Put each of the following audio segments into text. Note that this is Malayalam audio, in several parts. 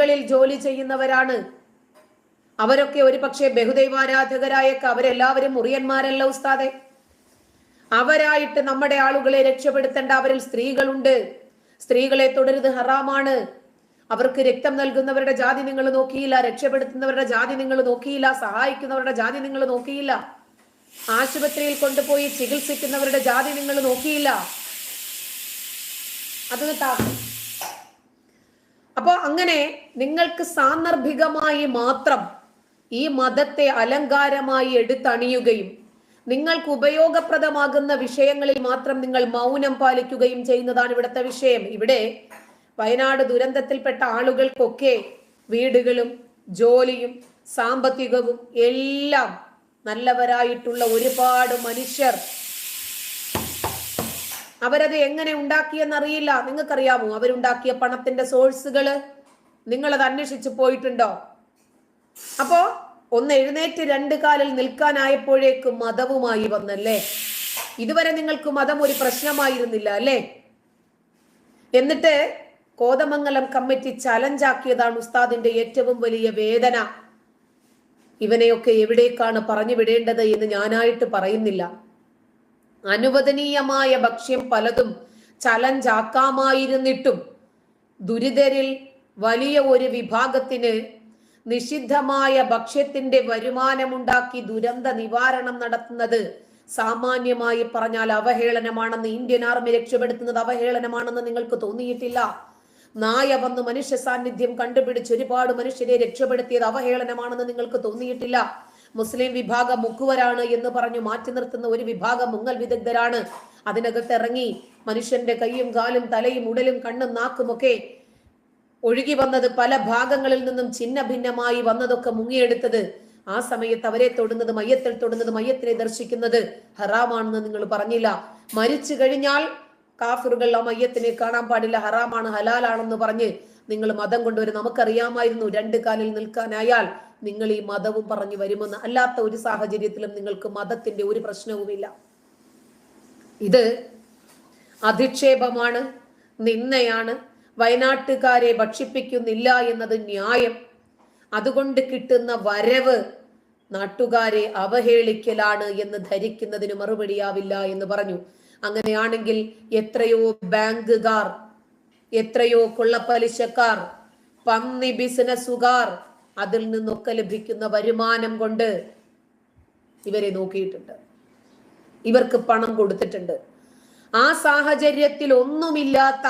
നാടുകളിൽ ജോലി ചെയ്യുന്നവരാണ്. അവരൊക്കെ ഒരു പക്ഷേ ബഹുദൈവാരാധകരായൊക്കെ അവരെല്ലാവരും മുറിയന്മാരല്ല ഉസ്താദെ. അവരായിട്ട് നമ്മുടെ ആളുകളെ രക്ഷപ്പെടുത്തേണ്ട അവരിൽ സ്ത്രീകളുണ്ട്. സ്ത്രീകളെ തുടരുത് ഹറാമാണ്. അവർക്ക് രക്തം നൽകുന്നവരുടെ ജാതി നിങ്ങൾ നോക്കിയില്ല രക്ഷപ്പെടുത്തുന്നവരുടെ ജാതി നിങ്ങൾ നോക്കിയില്ല സഹായിക്കുന്നവരുടെ ജാതി നിങ്ങൾ നോക്കിയില്ല. ആശുപത്രിയിൽ കൊണ്ടുപോയി ചികിത്സിക്കുന്നവരുടെ ജാതി നിങ്ങൾ നോക്കിയില്ല. അത് കേട്ടാ അപ്പോ അങ്ങനെ നിങ്ങൾക്ക് സാന്ദർഭികമായി മാത്രം ഈ മതത്തെ അലങ്കാരമായി എടുത്തണിയുകയും നിങ്ങൾക്ക് ഉപയോഗപ്രദമാകുന്ന വിഷയങ്ങളിൽ മാത്രം നിങ്ങൾ മൗനം പാലിക്കുകയും ചെയ്യുന്നതാണ് ഇവിടുത്തെ വിഷയം. ഇവിടെ വയനാട് ദുരന്തത്തിൽപ്പെട്ട ആളുകൾക്കൊക്കെ വീടുകളും ജോലിയും സാമ്പത്തികവും എല്ലാം നല്ലവരായിട്ടുള്ള ഒരുപാട് മനുഷ്യർ അവരത് എങ്ങനെ ഉണ്ടാക്കിയെന്നറിയില്ല. നിങ്ങൾക്കറിയാമോ അവരുണ്ടാക്കിയ പണത്തിന്റെ സോഴ്സുകൾ നിങ്ങളത് അന്വേഷിച്ചു പോയിട്ടുണ്ടോ? അപ്പോ ഒന്ന് എഴുന്നേറ്റ് രണ്ട് കാലിൽ നിൽക്കാനായപ്പോഴേക്ക് മതവുമായി വന്നല്ലേ? ഇതുവരെ നിങ്ങൾക്ക് മതം ഒരു പ്രശ്നമായിരുന്നില്ല അല്ലേ? എന്നിട്ട് കോതമംഗലം കമ്മിറ്റി ചലഞ്ചാക്കിയതാണ് ഉസ്താദിന്റെ ഏറ്റവും വലിയ വേദന. ഇവനെയൊക്കെ എവിടേക്കാണ് പറഞ്ഞു വിടേണ്ടത് എന്ന് ഞാനായിട്ട് പറയുന്നില്ല. അനുവദനീയമായ ഭക്ഷ്യം പലതും ചലഞ്ചാക്കാമായിരുന്നിട്ടും ദുരിതരിൽ വലിയ ഒരു വിഭാഗത്തിന് നിഷിദ്ധമായ ഭക്ഷ്യത്തിന്റെ വരുമാനമുണ്ടാക്കി ദുരന്ത നിവാരണം നടത്തുന്നത് സാമാന്യമായി പറഞ്ഞാൽ അവഹേളനമാണെന്ന് ഇന്ത്യൻ ആർമി രക്ഷപ്പെടുത്തുന്നത് അവഹേളനമാണെന്ന് നിങ്ങൾക്ക് തോന്നിയിട്ടില്ല. നായ വന്ന് മനുഷ്യ സാന്നിധ്യം കണ്ടുപിടിച്ച് ഒരുപാട് മനുഷ്യരെ രക്ഷപ്പെടുത്തിയത് അവഹേളനമാണെന്ന് നിങ്ങൾക്ക് തോന്നിയിട്ടില്ല. മുസ്ലിം വിഭാഗം മുക്കുവരാണ് എന്ന് പറഞ്ഞു മാറ്റി നിർത്തുന്ന ഒരു വിഭാഗം മുങ്ങൽ വിദഗ്ധരാണ്. അതിനകത്ത് ഇറങ്ങി മനുഷ്യന്റെ കൈയും കാലും തലയും ഉടലും കണ്ണും നാക്കുമൊക്കെ ഒഴുകി വന്നത് പല ഭാഗങ്ങളിൽ നിന്നും ചിന്ന ഭിന്നമായി വന്നതൊക്കെ മുങ്ങിയെടുത്തത്. ആ സമയത്ത് അവരെ തൊടുന്നത് മയ്യത്തിൽ തൊടുന്നത് മയ്യത്തിനെ ദർശിക്കുന്നത് ഹറാമാണെന്ന് നിങ്ങൾ പറഞ്ഞില്ല. മരിച്ചു കഴിഞ്ഞാൽ കാഫറുകൾ ആ മയ്യത്തിനെ കാണാൻ പാടില്ല. ഹറാമാണ് ഹലാലാണെന്ന് പറഞ്ഞ് നിങ്ങൾ മതം കൊണ്ടുവരും നമുക്കറിയാമായിരുന്നു രണ്ട് കാലിൽ നിൽക്കാനായാൽ നിങ്ങൾ ഈ മതവും പറഞ്ഞു വരുമെന്ന് അല്ലാത്ത ഒരു സാഹചര്യത്തിലും നിങ്ങൾക്ക് മതത്തിന്റെ ഒരു പ്രശ്നവുമില്ല. ഇത് അധിക്ഷേപമാണ് നിന്നയാണ് വയനാട്ടുകാരെ ഭക്ഷിപ്പിക്കുന്നില്ല എന്നത് ന്യായം. അതുകൊണ്ട് കിട്ടുന്ന വരവ് നാട്ടുകാരെ അവഹേളിക്കലാണ് എന്ന് ധരിക്കുന്നതിന് മറുപടിയാവില്ല എന്ന് പറഞ്ഞു. അങ്ങനെയാണെങ്കിൽ എത്രയോ ബാങ്കുകാർ എത്രയോ കൊള്ളപ്പലിശക്കാർ പന്നി ബിസിനസ്സുകാർ അതിൽ നിന്നൊക്കെ ലഭിക്കുന്ന വരുമാനം കൊണ്ട് ഇവരെ നോക്കിയിട്ടുണ്ട്. ഇവർക്ക് പണം കൊടുത്തിട്ടുണ്ട്. ആ സാഹചര്യത്തിൽ ഒന്നുമില്ലാത്ത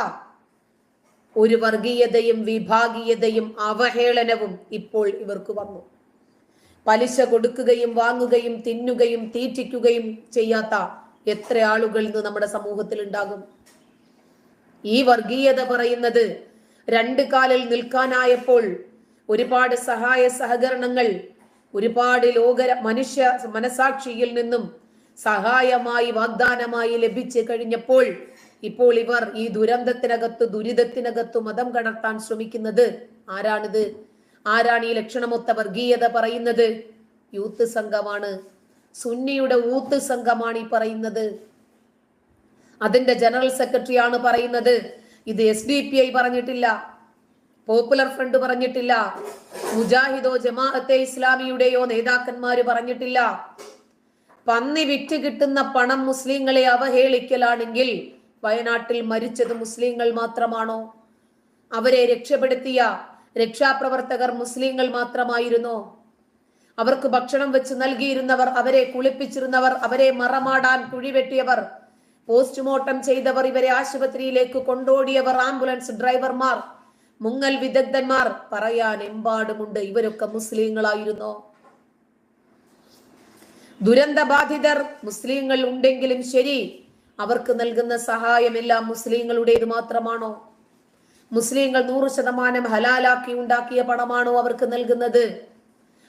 ഒരു വർഗീയതയും വിഭാഗീയതയും അവഹേളനവും ഇപ്പോൾ ഇവർക്ക് വന്നു. പലിശ കൊടുക്കുകയും വാങ്ങുകയും തിന്നുകയും തീറ്റിക്കുകയും ചെയ്യാത്ത എത്ര ആളുകൾ ഇന്ന് നമ്മുടെ സമൂഹത്തിൽ ഉണ്ടാകും ഈ വർഗീയത പറയുന്നത് രണ്ട് കാലിൽ നിൽക്കാനായപ്പോൾ ഒരുപാട് സഹായ സഹകരണങ്ങൾ ഒരുപാട് ലോക മനുഷ്യ മനസാക്ഷിയിൽ നിന്നും സഹായമായി വാഗ്ദാനമായി ലഭിച്ചു കഴിഞ്ഞപ്പോൾ ഇപ്പോൾ ഇവർ ഈ ദുരന്തത്തിനകത്ത് ദുരിതത്തിനകത്ത് മതം കണർത്താൻ ശ്രമിക്കുന്നത് ആരാണിത്? ആരാണ് ഈ ലക്ഷണമൊത്ത വർഗീയത പറയുന്നത്? യൂത്ത് സംഘമാണ്. സുന്നിയുടെ ഊത്ത് സംഘമാണ് ഈ പറയുന്നത്. അതിന്റെ ജനറൽ സെക്രട്ടറിയാണ് പറയുന്നത്. ഇത് എസ് ഡി പി ഐ പറഞ്ഞിട്ടില്ല. പോപ്പുലർ ഫ്രണ്ട് പറഞ്ഞിട്ടില്ല. മുജാഹിദോ ജമാഅത്തെ ഇസ്ലാമിയുടെയോ നേതാക്കന്മാര് പറഞ്ഞിട്ടില്ല. പന്നി വിറ്റ് കിട്ടുന്ന പണം മുസ്ലിങ്ങളെ അവഹേളിക്കലാണെങ്കിൽ വയനാട്ടിൽ മരിച്ചത് മുസ്ലിങ്ങൾ മാത്രമാണോ? അവരെ രക്ഷപ്പെടുത്തിയ രക്ഷാപ്രവർത്തകർ മുസ്ലിങ്ങൾ മാത്രമായിരുന്നോ? അവർക്ക് ഭക്ഷണം വെച്ച് നൽകിയിരുന്നവർ അവരെ കുളിപ്പിച്ചിരുന്നവർ അവരെ മറമാടാൻ കുഴിവെട്ടിയവർ പോസ്റ്റ്മോർട്ടം ചെയ്തവർ ഇവരെ ആശുപത്രിയിലേക്ക് കൊണ്ടോടിയവർ ആംബുലൻസ് ഡ്രൈവർമാർ മുങ്ങൽ വിദഗ്ധന്മാർ പറയാൻ എമ്പാടുമുണ്ട്. ഇവരൊക്കെ മുസ്ലിങ്ങളായിരുന്നോ. ദുരന്തബാധിതർ മുസ്ലിങ്ങൾ ഉണ്ടെങ്കിലും ശരി അവർക്ക് നൽകുന്ന സഹായമെല്ലാം മുസ്ലിങ്ങളുടേത് മാത്രമാണോ? മുസ്ലിങ്ങൾ നൂറ് ശതമാനം ഹലാലാക്കി ഉണ്ടാക്കിയ പണമാണോ അവർക്ക് നൽകുന്നത്?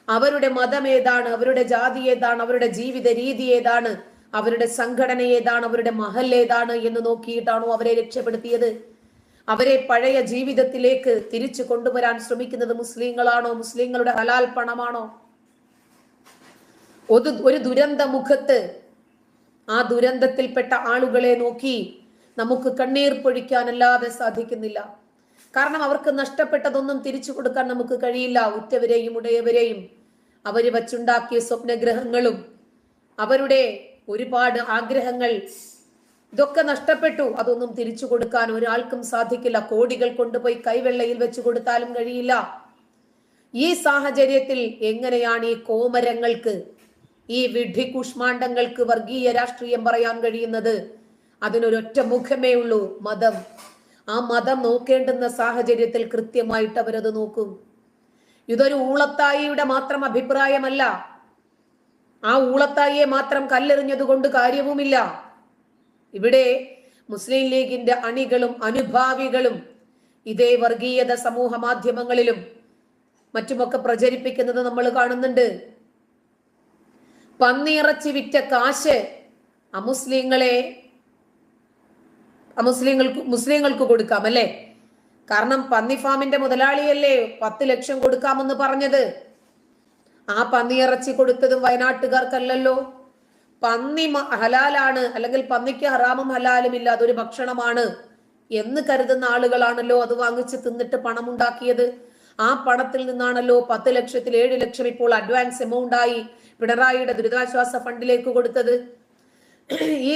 അവരുടെ മതം ഏതാണ്? അവരുടെ ജാതി ഏതാണ്? അവരുടെ ജീവിത രീതി ഏതാണ്? അവരുടെ സംഘടന ഏതാണ്? അവരുടെ മഹൽ ഏതാണ്? എന്ന് നോക്കിയിട്ടാണോ അവരെ രക്ഷപ്പെടുത്തിയത്? അവരെ പഴയ ജീവിതത്തിലേക്ക് തിരിച്ചു കൊണ്ടുവരാൻ ശ്രമിക്കുന്നത് മുസ്ലിങ്ങളാണോ? മുസ്ലിങ്ങളുടെ ഹലാൽ പണമാണോ? ഒരു ദുരന്ത മുഖത്ത് ആ ദുരന്തത്തിൽപ്പെട്ട ആളുകളെ നോക്കി നമുക്ക് കണ്ണീർ പൊഴിക്കാനല്ലാതെ സാധിക്കുന്നില്ല. കാരണം അവർക്ക് നഷ്ടപ്പെട്ടതൊന്നും തിരിച്ചു കൊടുക്കാൻ നമുക്ക് കഴിയില്ല. ഉറ്റവരെയും ഉടയവരെയും അവർ വച്ചുണ്ടാക്കിയ സ്വപ്നഗ്രഹങ്ങളും അവരുടെ ഒരുപാട് ആഗ്രഹങ്ങൾ ഇതൊക്കെ നഷ്ടപ്പെട്ടു. അതൊന്നും തിരിച്ചു കൊടുക്കാൻ ഒരാൾക്കും സാധിക്കില്ല. കോടികൾ കൊണ്ടുപോയി കൈവെള്ളയിൽ വെച്ച് കൊടുത്താലും കഴിയില്ല. ഈ സാഹചര്യത്തിൽ എങ്ങനെയാണ് ഈ കോമരങ്ങൾക്ക് ഈ വിഡ്ഢി കുഷ്മാണ്ഡങ്ങൾക്ക് വർഗീയ രാഷ്ട്രീയം പറയാൻ കഴിയുന്നത്? അതിനൊരൊറ്റ മുഖമേ ഉള്ളൂ മതം. ആ മതം നോക്കേണ്ടുന്ന സാഹചര്യത്തിൽ കൃത്യമായിട്ട് അവരത് നോക്കും. ഇതൊരു ഊളത്തായിയുടെ മാത്രം അഭിപ്രായമല്ല. ആ ഊളത്തായിയെ മാത്രം കല്ലെറിഞ്ഞതുകൊണ്ട് കാര്യവുമില്ല. ഇവിടെ മുസ്ലിം ലീഗിന്റെ അണികളും അനുഭാവികളും ഇതേ വർഗീയത സമൂഹ മാധ്യമങ്ങളിലും മറ്റുമൊക്കെ പ്രചരിപ്പിക്കുന്നത് നമ്മൾ കാണുന്നുണ്ട്. പന്നിയിറച്ചി വിറ്റ കാശ് അമുസ്ലിങ്ങളെ അമുസ്ലിങ്ങൾക്ക് മുസ്ലിങ്ങൾക്ക് കൊടുക്കാം അല്ലേ? കാരണം പന്നി ഫാമിന്റെ മുതലാളിയല്ലേ പത്ത് ലക്ഷം കൊടുക്കാമെന്ന് പറഞ്ഞത്. ആ പന്നിയിറച്ചി കൊടുത്തതും വയനാട്ടുകാർക്കല്ലല്ലോ. പന്നി ഹലാലാണ് അല്ലെങ്കിൽ പന്നിക്ക് ഹറാമും ഹലാലും ഇല്ല അതൊരു ഭക്ഷണമാണ് എന്ന് കരുതുന്ന ആളുകളാണല്ലോ അത് വാങ്ങിച്ച് തിന്നിട്ട് പണം ഉണ്ടാക്കിയത് ആ പണത്തിൽ നിന്നാണല്ലോ പത്ത് ലക്ഷത്തിൽ ഏഴ് ലക്ഷം ഇപ്പോൾ അഡ്വാൻസ് എമൗണ്ട് ആയി പിണറായിയുടെ ദുരിതാശ്വാസ ഫണ്ടിലേക്ക് കൊടുത്തത്. ഈ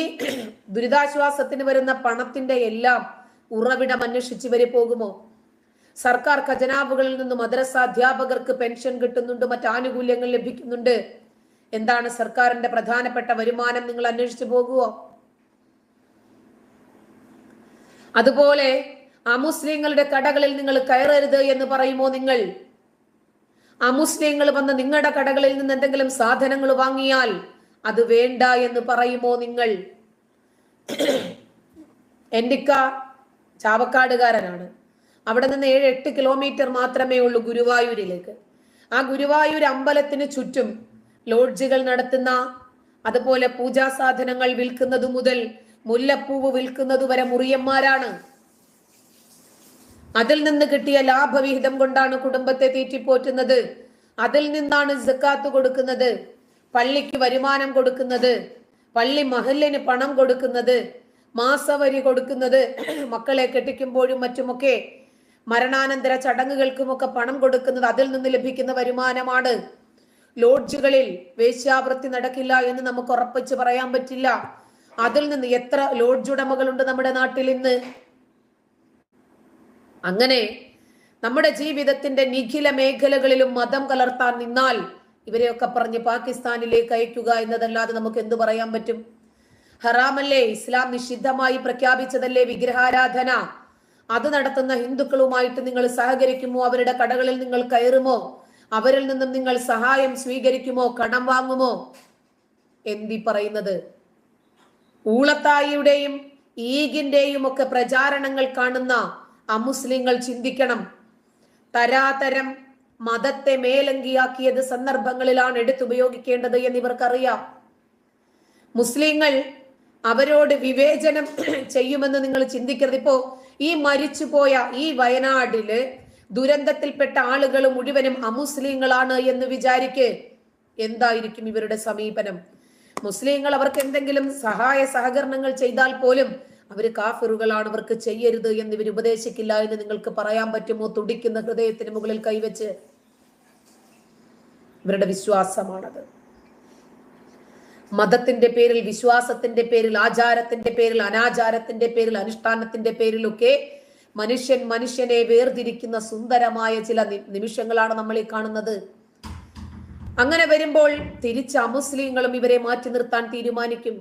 ദുരിതാശ്വാസത്തിന് വരുന്ന പണത്തിന്റെ എല്ലാം ഉറവിടം അന്വേഷിച്ച് വരെ പോകുമോ? സർക്കാർ ഖജനാവുകളിൽ നിന്ന് മദ്രസ അധ്യാപകർക്ക് പെൻഷൻ കിട്ടുന്നുണ്ട് മറ്റു ആനുകൂല്യങ്ങൾ ലഭിക്കുന്നുണ്ട്. എന്താണ് സർക്കാരിന്റെ പ്രധാനപ്പെട്ട വരുമാനം? നിങ്ങൾ അന്വേഷിച്ചു പോകുമോ അതുപോലെ അമുസ്ലിങ്ങളുടെ കടകളിൽ നിങ്ങൾ കയറരുത് എന്ന് പറയുമോ നിങ്ങൾ? അമുസ്ലിങ്ങൾ വന്ന് നിങ്ങളുടെ കടകളിൽ നിന്ന് എന്തെങ്കിലും സാധനങ്ങൾ വാങ്ങിയാൽ അത് വേണ്ട എന്ന് പറയുമോ നിങ്ങൾ? എന്റിക്ക ചാവക്കാടുകാരനാണ്. അവിടെ നിന്ന് ഏഴ് എട്ട് കിലോമീറ്റർ മാത്രമേ ഉള്ളൂ ഗുരുവായൂരിലേക്ക്. ആ ഗുരുവായൂർ അമ്പലത്തിന് ചുറ്റും ലോഡ്ജുകൾ നടത്തുന്ന അതുപോലെ പൂജാ സാധനങ്ങൾ വിൽക്കുന്നത് മുതൽ മുല്ലപ്പൂവ് വിൽക്കുന്നത് വരെ മുറിയന്മാരാണ്. അതിൽ നിന്ന് കിട്ടിയ ലാഭവിഹിതം കൊണ്ടാണ് കുടുംബത്തെ തീറ്റിപ്പോറ്റുന്നത്. അതിൽ നിന്നാണ് സക്കാത്ത് കൊടുക്കുന്നത് പള്ളിക്ക് വരുമാനം കൊടുക്കുന്നത് പള്ളി മഹലിന് പണം കൊടുക്കുന്നത് മാസവരി കൊടുക്കുന്നത് മക്കളെ കെട്ടിക്കുമ്പോഴും മറ്റുമൊക്കെ മരണാനന്തര ചടങ്ങുകൾക്കുമൊക്കെ പണം കൊടുക്കുന്നത് അതിൽ നിന്ന് ലഭിക്കുന്ന വരുമാനമാണ്. ലോഡ്ജുകളിൽ വേശ്യാവൃത്തി നടക്കില്ല എന്ന് നമുക്ക് ഉറപ്പിച്ച് പറയാൻ പറ്റില്ല. അതിൽ നിന്ന് എത്ര ലോഡ്ജ് ഉടമകളുണ്ട് നമ്മുടെ നാട്ടിൽ ഇന്ന്? അങ്ങനെ നമ്മുടെ ജീവിതത്തിന്റെ നിഖില മേഖലകളിലും മതം കലർത്താൻ നിന്നാൽ ഇവരെയൊക്കെ പറഞ്ഞ് പാകിസ്ഥാനിലേക്ക് അയക്കുക എന്നതല്ലാതെ നമുക്ക് എന്തു പറയാൻ പറ്റും? ഹറാമല്ലേ? ഇസ്ലാം നിഷിദ്ധമായി പ്രഖ്യാപിച്ചതല്ലേ വിഗ്രഹാരാധന? അത് നടത്തുന്ന ഹിന്ദുക്കളുമായിട്ട് നിങ്ങൾ സഹകരിക്കുമോ? അവരുടെ കടകളിൽ നിങ്ങൾ കയറുമോ? അവരിൽ നിന്നും നിങ്ങൾ സഹായം സ്വീകരിക്കുമോ കടം വാങ്ങുമോ? എന്തി പറയുന്നത്. ഊളത്തായിയുടെയും ഈഗിന്റെയും ഒക്കെ പ്രചാരണങ്ങൾ കാണുന്ന അമുസ്ലിങ്ങൾ ചിന്തിക്കണം. തരാതരം മതത്തെ മേലങ്കിയാക്കിയത് സന്ദർഭങ്ങളിലാണ് എടുത്തുപയോഗിക്കേണ്ടത് എന്നിവർക്കറിയാം. മുസ്ലിങ്ങൾ അവരോട് വിവേചനം ചെയ്യുമെന്ന് നിങ്ങൾ ചിന്തിക്കരുത്. ഇപ്പോ ഈ മരിച്ചുപോയ ഈ വയനാടിൽ ദുരന്തത്തിൽപ്പെട്ട ആളുകൾ മുഴുവനും അമുസ്ലിങ്ങളാണ് എന്ന് വിചാരിക്ക് എന്തായിരിക്കും ഇവരുടെ സമീപനം? മുസ്ലിങ്ങൾ അവർക്ക് എന്തെങ്കിലും സഹായ സഹകരണങ്ങൾ ചെയ്താൽ പോലും അവർ കാഫിറുകളാണ് അവർക്ക് ചെയ്യരുത് എന്ന് ഇവർ ഉപദേശിക്കില്ല എന്ന് നിങ്ങൾക്ക് പറയാൻ പറ്റുമോ? തുടിക്കുന്ന ഹൃദയത്തിന് മുകളിൽ കൈവച്ച്. ഇവരുടെ വിശ്വാസമാണത്. മതത്തിന്റെ പേരിൽ വിശ്വാസത്തിന്റെ പേരിൽ ആചാരത്തിന്റെ പേരിൽ അനാചാരത്തിന്റെ പേരിൽ അനുഷ്ഠാനത്തിന്റെ പേരിലൊക്കെ മനുഷ്യൻ മനുഷ്യനെ വേർതിരിക്കുന്ന സുന്ദരമായ ചില നിമിഷങ്ങളാണ് നമ്മൾ ഈ കാണുന്നത്. അങ്ങനെ വരുമ്പോൾ തിരിച്ച അമുസ്ലിങ്ങളും ഇവരെ മാറ്റി നിർത്താൻ തീരുമാനിക്കും.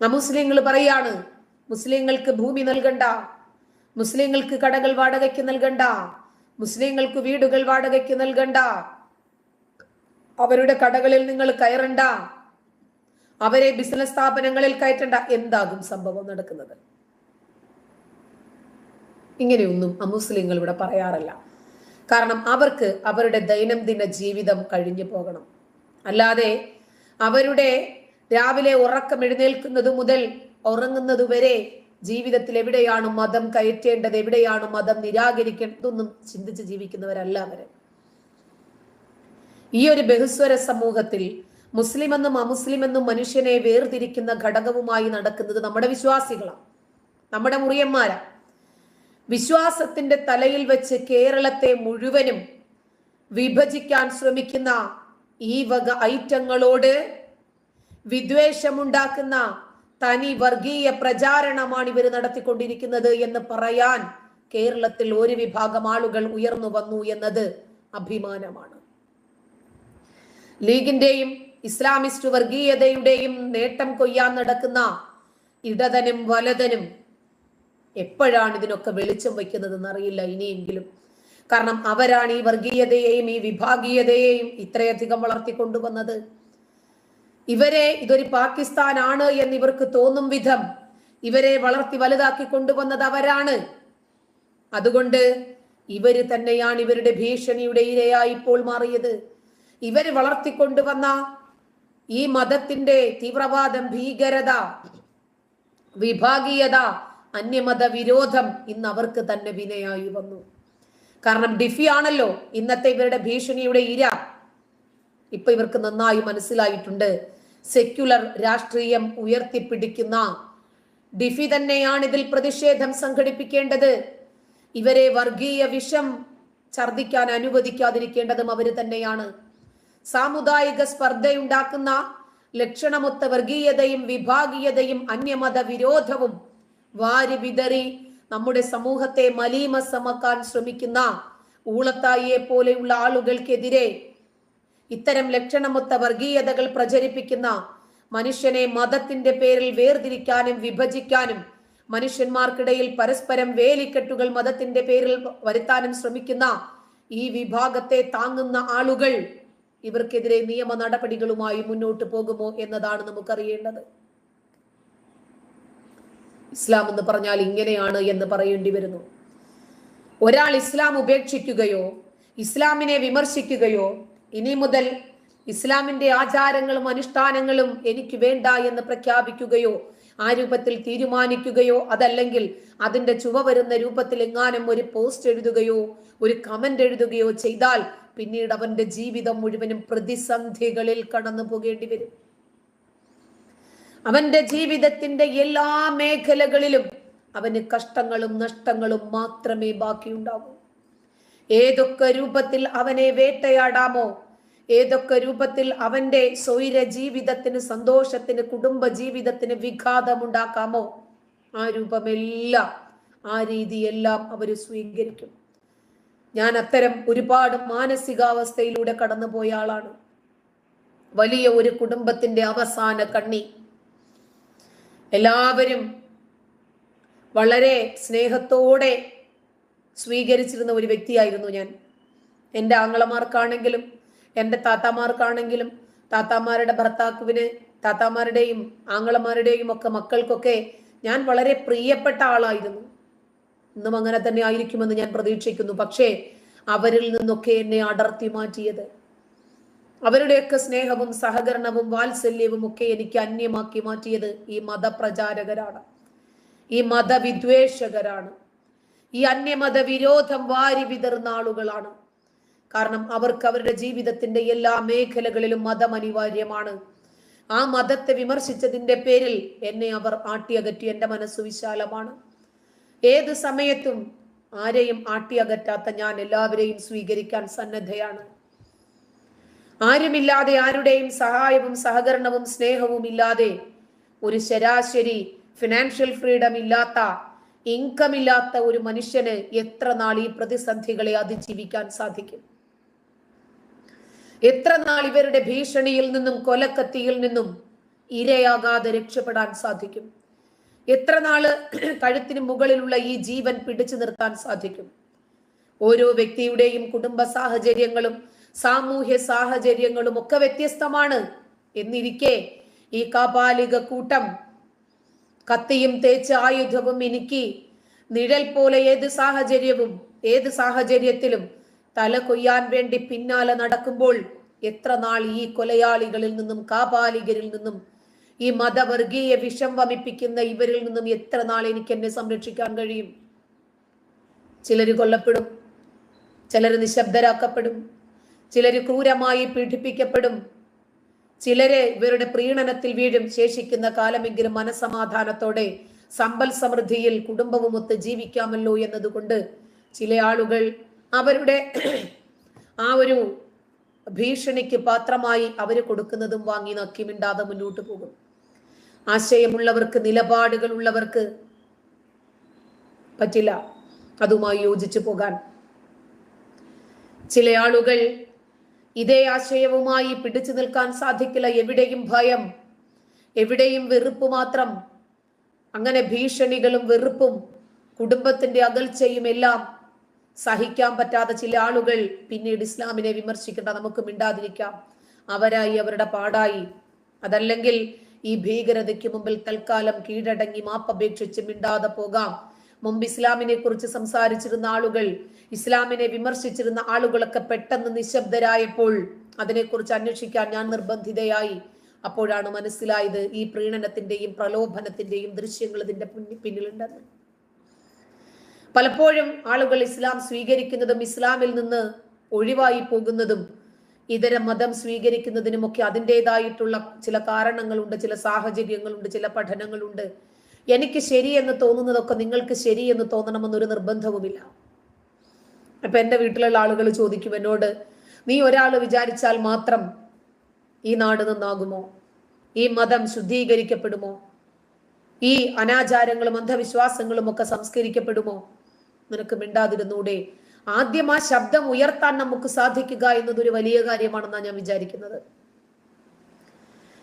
അമുസ്ലിങ്ങൾ പറയാണ് മുസ്ലിങ്ങൾക്ക് ഭൂമി നൽകണ്ട മുസ്ലിങ്ങൾക്ക് കടകൾ വാടകയ്ക്ക് നൽകണ്ട മുസ്ലിങ്ങൾക്ക് വീടുകൾ വാടകയ്ക്ക് നൽകണ്ട അവരുടെ കടകളിൽ നിങ്ങൾ കയറണ്ട അവരെ ബിസിനസ് സ്ഥാപനങ്ങളിൽ കയറ്റണ്ട. എന്താകും സംഭവം നടക്കുന്നത്? ഇങ്ങനെയൊന്നും അമുസ്ലിങ്ങൾ ഇവിടെ പറയാറില്ല. കാരണം അവർക്ക് അവരുടെ ദൈനംദിന ജീവിതം കഴിഞ്ഞു പോകണം. അല്ലാതെ അവരുടെ രാവിലെ ഉറക്കം എഴുന്നേൽക്കുന്നത് മുതൽ ഉറങ്ങുന്നത് വരെ ജീവിതത്തിൽ എവിടെയാണ് മതം കയറ്റേണ്ടത് എവിടെയാണ് മതം നിരാകരിക്കേണ്ടതൊന്നും ചിന്തിച്ച് ജീവിക്കുന്നവരല്ല അവർ. ഈ ഒരു ബഹുസ്വര സമൂഹത്തിൽ മുസ്ലിം എന്നും അമുസ്ലിം എന്നും മനുഷ്യനെ വേർതിരിക്കുന്ന ഘടകവുമായി നടക്കുന്നത് നമ്മുടെ വിശ്വാസികളാണ്. നമ്മുടെ മുറിയന്മാരാ വിശ്വാസത്തിന്റെ തലയിൽ വെച്ച് കേരളത്തെ മുഴുവനും വിഭജിക്കാൻ ശ്രമിക്കുന്ന ഈ വക ഐറ്റങ്ങളോട് വിദ്വേഷമുണ്ടാക്കുന്ന തനി വർഗീയ പ്രചാരണമാണ് ഇവർ നടത്തിക്കൊണ്ടിരിക്കുന്നത് എന്ന് പറയാൻ കേരളത്തിൽ ഒരു വിഭാഗം ആളുകൾ ഉയർന്നു വന്നു എന്നത് അഭിമാനമാണ്. ലീഗിന്റെയും ഇസ്ലാമിസ്റ്റ് വർഗീയതയുടെയും നേട്ടം കൊയ്യാൻ നടക്കുന്ന ഇടതനും വലതനും എപ്പോഴാണ് ഇതിനൊക്കെ വെളിച്ചം വയ്ക്കുന്നതെന്ന് അറിയില്ല ഇനിയെങ്കിലും. കാരണം അവരാണ് ഈ വർഗീയതയെയും ഈ വിഭാഗീയതയെയും ഇത്രയധികം വളർത്തിക്കൊണ്ടുവന്നത്. ഇവരെ ഇതൊരു പാകിസ്ഥാനാണ് എന്ന് ഇവർക്ക് തോന്നും വിധം ഇവരെ വളർത്തി വലുതാക്കി കൊണ്ടുവന്നത് അവരാണ്. അതുകൊണ്ട് ഇവർ തന്നെയാണ് ഇവരുടെ ഭീഷണിയുടെ ഇരയായി ഇപ്പോൾ മാറിയത്. ഇവർ വളർത്തിക്കൊണ്ടുവന്ന ഈ മതത്തിന്റെ തീവ്രവാദം ഭീകരത വിഭാഗീയത അന്യമത വിരോധം ഇന്ന് അവർക്ക് തന്നെ വിനയായി വന്നു. കാരണം ഡിഫി ആണല്ലോ ഇന്നത്തെ ഇവരുടെ ഭീഷണിയുടെ ഇര. ഇപ്പൊ ഇവർക്ക് നന്നായി മനസ്സിലായിട്ടുണ്ട്. സെക്യുലർ രാഷ്ട്രീയം ഉയർത്തിപ്പിടിക്കുന്ന ഡിഫി തന്നെയാണ് ഇതിൽ പ്രതിഷേധം സംഘടിപ്പിക്കേണ്ടത്. ഇവരെ വർഗീയ വിഷം ഛർദിക്കാൻ അനുവദിക്കാതിരിക്കേണ്ടതും അവർ തന്നെയാണ്. സാമുദായിക സ്പർദ്ധയുണ്ടാക്കുന്ന ലക്ഷണമൊത്ത വർഗീയതയും വിഭാഗീയതയും അന്യമത വിരോധവും വാരി വിതറി നമ്മുടെ സമൂഹത്തെ മലീമസമാക്കാൻ ശ്രമിക്കുന്ന ഊളത്തായിയെ പോലെയുള്ള ആളുകൾക്കെതിരെ ഇത്തരം ലക്ഷണമൊത്ത വർഗീയതകൾ പ്രചരിപ്പിക്കുന്ന മനുഷ്യനെ മതത്തിന്റെ പേരിൽ വേർതിരിക്കാനും വിഭജിക്കാനും മനുഷ്യന്മാർക്കിടയിൽ പരസ്പരം വേലിക്കെട്ടുകൾ മതത്തിന്റെ പേരിൽ വരുത്താനും ശ്രമിക്കുന്ന ഈ വിഭാഗത്തെ താങ്ങുന്ന ആളുകൾ ഇവർക്കെതിരെ നിയമ നടപടികളുമായി മുന്നോട്ട് പോകുമോ എന്നതാണ് നമുക്കറിയേണ്ടത്. ഇസ്ലാം എന്ന് പറഞ്ഞാൽ ഇങ്ങനെയാണ് എന്ന് പറയേണ്ടി വരുന്നു. ഒരാൾ ഇസ്ലാം ഉപേക്ഷിക്കുകയോ ഇസ്ലാമിനെ വിമർശിക്കുകയോ ഇനി മുതൽ ഇസ്ലാമിന്റെ ആചാരങ്ങളും അനുഷ്ഠാനങ്ങളും എനിക്ക് വേണ്ട എന്ന് പ്രഖ്യാപിക്കുകയോ ആ രൂപത്തിൽ തീരുമാനിക്കുകയോ അതല്ലെങ്കിൽ അതിന്റെ ചുവ വരുന്ന രൂപത്തിൽ എങ്ങാനും ഒരു പോസ്റ്റ് എഴുതുകയോ ഒരു കമന്റ് എഴുതുകയോ ചെയ്താൽ പിന്നീട് അവന്റെ ജീവിതം മുഴുവനും പ്രതിസന്ധികളിൽ കടന്നു പോകേണ്ടി വരും. അവന്റെ ജീവിതത്തിന്റെ എല്ലാ മേഖലകളിലും അവന് കഷ്ടങ്ങളും നഷ്ടങ്ങളും മാത്രമേ ബാക്കിയുണ്ടാകൂ ഏതൊക്കെ രൂപത്തിൽ അവനെ വേട്ടയാടാമോ ഏതൊക്കെ രൂപത്തിൽ അവന്റെ സ്വൈര ജീവിതത്തിന് സന്തോഷത്തിന് കുടുംബ ജീവിതത്തിന് വിഘാതമുണ്ടാക്കാമോ ആ രൂപമെല്ലാം ആ രീതിയെല്ലാം അവർ സ്വീകരിക്കും. ഞാൻ അത്തരം ഒരുപാട് മാനസികാവസ്ഥയിലൂടെ കടന്നുപോയ ആളാണ്. വലിയ ഒരു കുടുംബത്തിന്റെ അവസാന കണ്ണി എല്ലാവരും വളരെ സ്നേഹത്തോടെ സ്വീകരിച്ചിരുന്ന ഒരു വ്യക്തിയായിരുന്നു ഞാൻ. എന്റെ ആങ്ങളമാർക്കാണെങ്കിലും എന്റെ താത്താമാർക്കാണെങ്കിലും താത്താമാരുടെ ഭർത്താക്കുവിന് താത്താമാരുടെയും ആങ്ങളമാരുടെയും ഒക്കെ മക്കൾക്കൊക്കെ ഞാൻ വളരെ പ്രിയപ്പെട്ട ആളായിരുന്നു. ഇന്നും അങ്ങനെ തന്നെ ആയിരിക്കുമെന്ന് ഞാൻ പ്രതീക്ഷിക്കുന്നു. പക്ഷേ അവരിൽ നിന്നൊക്കെ എന്നെ അടർത്തി മാറ്റിയത്. അവരുടെയൊക്കെ സ്നേഹവും സഹകരണവും വാത്സല്യവും ഒക്കെ എനിക്ക് അന്യമാക്കി മാറ്റിയത് ഈ മതപ്രചാരകരാണ്. ഈ മതവിദ്വേഷകരാണ്. ഈ അന്യമത വിരോധം വാരി വിതർന്ന ആളുകളാണ്. കാരണം അവർക്ക് അവരുടെ ജീവിതത്തിന്റെ എല്ലാ മേഖലകളിലും മതം അനിവാര്യമാണ് ആ മതത്തെ വിമർശിച്ചതിന്റെ പേരിൽ എന്നെ അവർ ആട്ടിയകറ്റി എന്റെ മനസ്സ് വിശാലമാണ്. ഏത് സമയത്തും ആരെയും ആട്ടിയകറ്റാത്ത ഞാൻ എല്ലാവരെയും സ്വീകരിക്കാൻ സന്നദ്ധയാണ്. ആരുമില്ലാതെ ആരുടെയും സഹായവും സഹകരണവും സ്നേഹവും ഇല്ലാതെ ഒരു ശരാശരി ഫിനാൻഷ്യൽ ഫ്രീഡം ഇല്ലാത്ത ഇൻകം ഇല്ലാത്ത ഒരു മനുഷ്യന് എത്ര നാൾ ഈ പ്രതിസന്ധികളെ അതിജീവിക്കാൻ സാധിക്കും? എത്ര നാൾ ഇവരുടെ ഭീഷണിയിൽ നിന്നും കൊലക്കത്തിയിൽ നിന്നും ഇരയാകാതെ രക്ഷപ്പെടാൻ സാധിക്കും? എത്ര നാൾ കഴുത്തിന് മുകളിലുള്ള ഈ ജീവൻ പിടിച്ചു നിർത്താൻ സാധിക്കും? ഓരോ വ്യക്തിയുടെയും കുടുംബ സാഹചര്യങ്ങളും സാമൂഹ്യ സാഹചര്യങ്ങളും ഒക്കെ വ്യത്യസ്തമാണ്. എന്നിരിക്കെ ഈ കാപാലിക കൂട്ടം കത്തിയും തേച്ച് ആയുധവും എനിക്ക് നിഴൽ പോലെ ഏത് സാഹചര്യവും ഏത് സാഹചര്യത്തിലും തല കൊയ്യാൻ വേണ്ടി പിന്നാലെ നടക്കുമ്പോൾ എത്ര നാൾ ഈ കൊലയാളികളിൽ നിന്നും കാപാലികരിൽ നിന്നും ഈ മതവർഗീയ വിഷം വമിപ്പിക്കുന്ന ഇവരിൽ നിന്നും എത്ര നാൾ എനിക്ക് എന്നെ സംരക്ഷിക്കാൻ കഴിയും? ചിലര് കൊല്ലപ്പെടും ചിലർ നിശബ്ദരാക്കപ്പെടും ചിലർ ക്രൂരമായി പീഡിപ്പിക്കപ്പെടും. ചിലരെ ഇവരുടെ പ്രീണനത്തിൽ വീഴും. ശേഷിക്കുന്ന കാലമെങ്കിലും മനസമാധാനത്തോടെ സമ്പൽ സമൃദ്ധിയിൽ കുടുംബവുമൊത്ത് ജീവിക്കാമല്ലോ എന്നതുകൊണ്ട് ചില ആളുകൾ അവരുടെ ആ ഒരു ഭീഷണിക്ക് പാത്രമായി അവർ കൊടുക്കുന്നതും വാങ്ങി നക്കി മിണ്ടാതെ മുന്നോട്ട് പോകും. ആശയമുള്ളവർക്ക് നിലപാടുകൾ ഉള്ളവർക്ക് പറ്റില്ല. അതുമായി യോജിച്ചു പോകാൻ. ചില ആളുകൾ ഇതേ ആശയവുമായി പിടിച്ചു നിൽക്കാൻ സാധിക്കില്ല എവിടെയും ഭയം എവിടെയും വെറുപ്പ് മാത്രം. അങ്ങനെ ഭീഷണികളും വെറുപ്പും കുടുംബത്തിന്റെ അകൽച്ചയും എല്ലാം സഹിക്കാൻ പറ്റാത്ത ചില ആളുകൾ പിന്നീട് ഇസ്ലാമിനെ വിമർശിക്കേണ്ട നമുക്ക് മിണ്ടാതിരിക്കാം. അവരായി അവരുടെ പാടായി. അതല്ലെങ്കിൽ ഈ ഭീകരതയ്ക്ക് മുമ്പിൽ തൽക്കാലം കീഴടങ്ങി മാപ്പപേക്ഷിച്ച് മിണ്ടാതെ പോകാം. മുമ്പ് ഇസ്ലാമിനെ കുറിച്ച് സംസാരിച്ചിരുന്ന ആളുകൾ ഇസ്ലാമിനെ വിമർശിച്ചിരുന്ന ആളുകളൊക്കെ പെട്ടെന്ന് നിശബ്ദരായപ്പോൾ അതിനെക്കുറിച്ച് അന്വേഷിക്കാൻ ഞാൻ നിർബന്ധിതയായി. അപ്പോഴാണ് മനസ്സിലായത് ഈ പ്രീണനത്തിന്റെയും പ്രലോഭനത്തിന്റെയും ദൃശ്യങ്ങൾ ഇതിന്റെ പിന്നിലുണ്ടെന്ന്. പലപ്പോഴും ആളുകൾ ഇസ്ലാം സ്വീകരിക്കുന്നതും ഇസ്ലാമിൽ നിന്ന് ഒഴിവായി പോകുന്നതും ഇതര മതം സ്വീകരിക്കുന്നതിനുമൊക്കെ അതിന്റെതായിട്ടുള്ള ചില കാരണങ്ങളുണ്ട് ചില സാഹചര്യങ്ങളുണ്ട് ചില പഠനങ്ങളുണ്ട്. എനിക്ക് ശരിയെന്ന് തോന്നുന്നതൊക്കെ നിങ്ങൾക്ക് ശരിയെന്ന് തോന്നണമെന്നൊരു നിർബന്ധവുമില്ല. അപ്പൊ എന്റെ വീട്ടിലുള്ള ആളുകൾ ചോദിക്കും എന്നോട് നീ ഒരാൾ വിചാരിച്ചാൽ മാത്രം ഈ നാട് നന്നാകുമോ? ഈ മതം ശുദ്ധീകരിക്കപ്പെടുമോ? ഈ അനാചാരങ്ങളും അന്ധവിശ്വാസങ്ങളും ഒക്കെ സംസ്കരിക്കപ്പെടുമോ? നിനക്ക് മിണ്ടാതിരുന്നൂടെ. ആദ്യം ആ ശബ്ദം ഉയർത്താൻ നമുക്ക് സാധിക്കുക എന്നതൊരു വലിയ കാര്യമാണെന്നാണ് ഞാൻ വിചാരിക്കുന്നത്.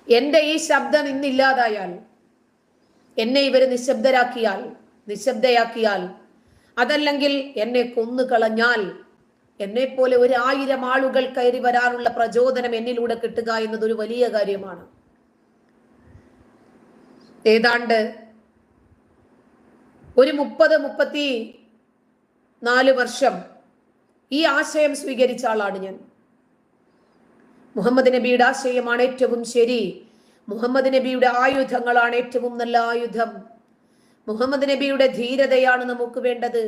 എന്റെ ഈ ശബ്ദം ഇന്നില്ലാതായാൽ എന്നെ ഇവർ നിശബ്ദരാക്കിയാൽ നിശബ്ദയാക്കിയാൽ അതല്ലെങ്കിൽ എന്നെ കൊന്നു കളഞ്ഞാൽ എന്നെ പോലെ ഒരു ആയിരം ആളുകൾ കയറി വരാനുള്ള പ്രചോദനം എന്നിലൂടെ കിട്ടുക എന്നത് ഒരു വലിയ കാര്യമാണ്. ഏതാണ്ട് ഒരു മുപ്പത് മുപ്പത്തി നാല് വർഷം ഈ ആശയം സ്വീകരിച്ച ആളാണ് ഞാൻ. മുഹമ്മദ് നബിയുടെ ആശയമാണ് ഏറ്റവും ശരി. മുഹമ്മദ് നബിയുടെ ആയുധങ്ങളാണ് ഏറ്റവും നല്ല ആയുധം. മുഹമ്മദ് നബിയുടെ ധീരതയാണ് നമുക്ക് വേണ്ടത്.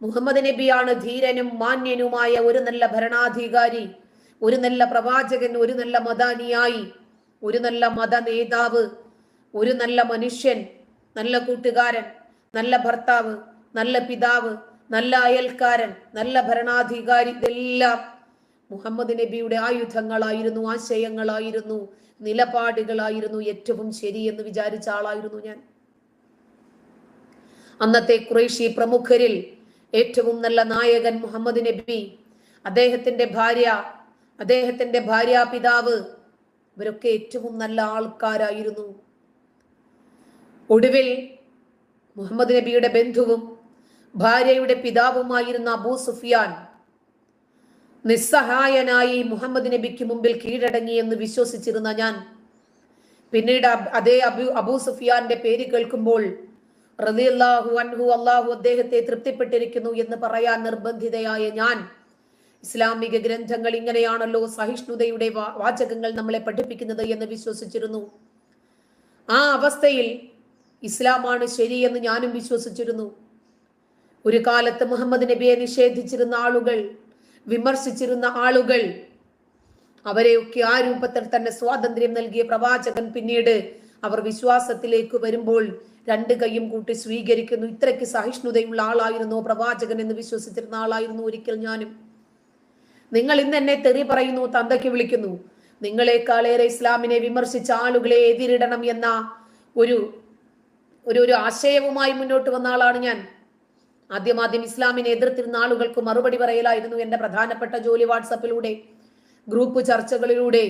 മുഹമ്മദ് നബിയാണ് ധീരനും മാന്യനുമായ ഒരു നല്ല ഭരണാധികാരി ഒരു നല്ല പ്രവാചകൻ ഒരു നല്ല മതാനിയായി ഒരു നല്ല മത നേതാവ് ഒരു നല്ല മനുഷ്യൻ നല്ല കൂട്ടുകാരൻ നല്ല ഭർത്താവ് നല്ല പിതാവ് നല്ല അയൽക്കാരൻ നല്ല ഭരണാധികാരി ഇതെല്ലാം മുഹമ്മദ് നബിയുടെ ആയുധങ്ങളായിരുന്നു ആശയങ്ങളായിരുന്നു നിലപാടുകളായിരുന്നു ഏറ്റവും ശരിയെന്ന് വിചാരിച്ച ആളായിരുന്നു ഞാൻ. അന്നത്തെ കുറേശി പ്രമുഖരിൽ ഏറ്റവും നല്ല നായകൻ മുഹമ്മദ് നബി അദ്ദേഹത്തിന്റെ ഭാര്യ അദ്ദേഹത്തിന്റെ ഭാര്യ പിതാവ് ഇവരൊക്കെ ഏറ്റവും നല്ല ആൾക്കാരായിരുന്നു. ഒടുവിൽ മുഹമ്മദ് നബിയുടെ ബന്ധുവും ഭാര്യയുടെ പിതാവുമായിരുന്ന അബൂ സുഫിയാൻ നിസ്സഹായനായി മുഹമ്മദ് നബിക്ക് മുമ്പിൽ കീഴടങ്ങി എന്ന് വിശ്വസിച്ചിരുന്ന ഞാൻ. പിന്നീട് അതേ അബു അബൂ സുഫിയാന്റെ പേര് കേൾക്കുമ്പോൾ അൻഹു അള്ളാഹു അദ്ദേഹത്തെ തൃപ്തിപ്പെട്ടിരിക്കുന്നു എന്ന് പറയാൻ നിർബന്ധിതയായ ഞാൻ. ഇസ്ലാമിക ഗ്രന്ഥങ്ങൾ ഇങ്ങനെയാണല്ലോ സഹിഷ്ണുതയുടെ വാചകങ്ങൾ നമ്മളെ പഠിപ്പിക്കുന്നത് എന്ന് വിശ്വസിച്ചിരുന്നു. ആ അവസ്ഥയിൽ ഇസ്ലാമാണ് ശരിയെന്ന് ഞാനും വിശ്വസിച്ചിരുന്നു. ഒരു കാലത്ത് മുഹമ്മദ് നബിയെ നിഷേധിച്ചിരുന്ന ആളുകൾ വിമർശിച്ചിരുന്ന ആളുകൾ. അവരെയൊക്കെ ആ രൂപത്തിൽ തന്നെ സ്വാതന്ത്ര്യം നൽകിയ പ്രവാചകൻ പിന്നീട് അവർ വിശ്വാസത്തിലേക്ക് വരുമ്പോൾ രണ്ട് കൈയും കൂട്ടി സ്വീകരിക്കുന്നു. ഇത്രയ്ക്ക് സഹിഷ്ണുതയുള്ള ആളായിരുന്നു പ്രവാചകൻ എന്ന് വിശ്വസിച്ചിരുന്ന ആളായിരുന്നു ഒരിക്കൽ ഞാനും. നിങ്ങൾ ഇന്ന് എന്നെ തെറി പറയുന്നു തന്തയ്ക്ക് വിളിക്കുന്നു. നിങ്ങളെക്കാളേറെ ഇസ്ലാമിനെ വിമർശിച്ച ആളുകളെ എതിരിടണം എന്ന ഒരു ഒരു ആശയവുമായി മുന്നോട്ട് വന്ന ആളാണ് ഞാൻ. ആദ്യം ആദ്യം ഇസ്ലാമിനെ എതിർത്തിരുന്ന ആളുകൾക്ക് മറുപടി പറയലായിരുന്നു എന്റെ പ്രധാനപ്പെട്ട ജോലി വാട്സപ്പിലൂടെ ഗ്രൂപ്പ് ചർച്ചകളിലൂടെ.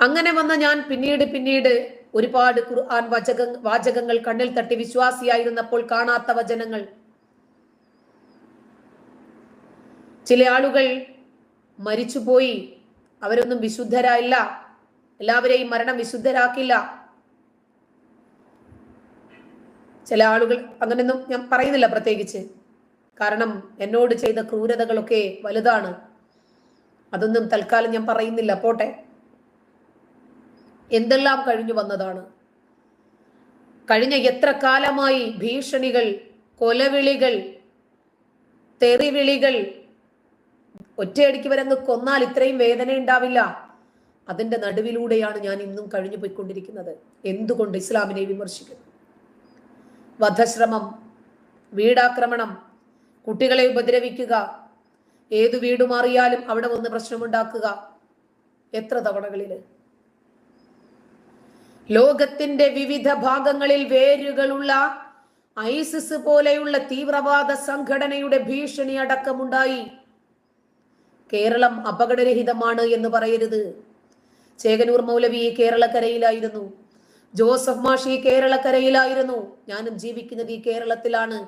അങ്ങനെ വന്ന ഞാൻ പിന്നീട് പിന്നീട് ഒരുപാട് ഖുർആൻ വചക വാചകങ്ങൾ കണ്ണിൽ തട്ടി വിശ്വാസിയായിരുന്നപ്പോൾ കാണാത്ത വചനങ്ങൾ. ചില ആളുകൾ മരിച്ചുപോയി അവരൊന്നും വിശുദ്ധരായില്ല എല്ലാവരെയും മരണം വിശുദ്ധരാക്കില്ല. ചില ആളുകൾ അങ്ങനെയൊന്നും ഞാൻ പറയുന്നില്ല പ്രത്യേകിച്ച്. കാരണം എന്നോട് ചെയ്ത ക്രൂരതകളൊക്കെ വലുതാണ്. അതൊന്നും തൽക്കാലം ഞാൻ പറയുന്നില്ല. പോട്ടെ. എന്തെല്ലാം കഴിഞ്ഞു വന്നതാണ്? കഴിഞ്ഞ എത്ര കാലമായി ഭീഷണികൾ കൊലവിളികൾ തെറിവിളികൾ ഒറ്റയടിക്ക് വരങ്ങ് കൊന്നാൽ ഇത്രയും വേദന ഉണ്ടാവില്ല. അതിന്റെ നടുവിലൂടെയാണ് ഞാൻ ഇന്നും കഴിഞ്ഞു പോയിക്കൊണ്ടിരിക്കുന്നത് എന്തുകൊണ്ട് ഇസ്ലാമിനെ വിമർശിക്കുന്നു? വധശ്രമം വീടാക്രമണം കുട്ടികളെ ഉപദ്രവിക്കുക ഏത് വീട് മാറിയാലും അവിടെ വന്ന് പ്രശ്നമുണ്ടാക്കുക. എത്ര തവണകളിൽ? ലോകത്തിന്റെ വിവിധ ഭാഗങ്ങളിൽ വേരുകളുള്ള ഐസിസ് പോലെയുള്ള തീവ്രവാദ സംഘടനയുടെ ഭീഷണി അടക്കമുണ്ടായി. കേരളം അപകടരഹിതമാണ് എന്ന് പറയരുത്. ചേകനൂർ മൗലവി കേരളക്കരയിലായിരുന്നു. ജോസഫ് മാഷി കേരളക്കരയിലായിരുന്നു. ഞാനും ജീവിക്കുന്നത് ഈ കേരളത്തിലാണ്.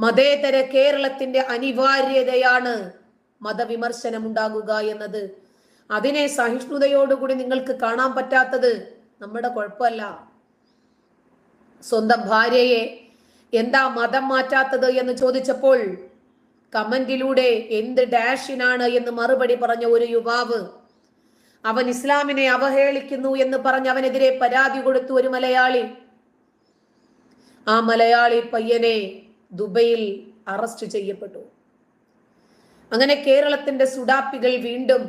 മതേതര കേരളത്തിന്റെ അനിവാര്യതയാണ് മതവിമർശനം ഉണ്ടാകുക എന്നത്. അതിനെ സഹിഷ്ണുതയോടുകൂടി നിങ്ങൾക്ക് കാണാൻ പറ്റാത്തത് നമ്മുടെ കുഴപ്പമല്ല. സ്വന്തം ഭാര്യയെ എന്താ മതം മാറ്റാത്തത് എന്ന് ചോദിച്ചപ്പോൾ കമന്റിലൂടെ എന്ത് ഡാഷിനാണ് എന്ന് മറുപടി പറഞ്ഞ ഒരു യുവാവ് അവൻ ഇസ്ലാമിനെ അവഹേളിക്കുന്നു എന്ന് പറഞ്ഞ് അവനെതിരെ പരാതി കൊടുത്തു ഒരു മലയാളി. ആ മലയാളി പയ്യനെ ദുബൈയിൽ അറസ്റ്റ് ചെയ്യപ്പെട്ടു. അങ്ങനെ കേരളത്തിന്റെ സുഡാപ്പികൾ വീണ്ടും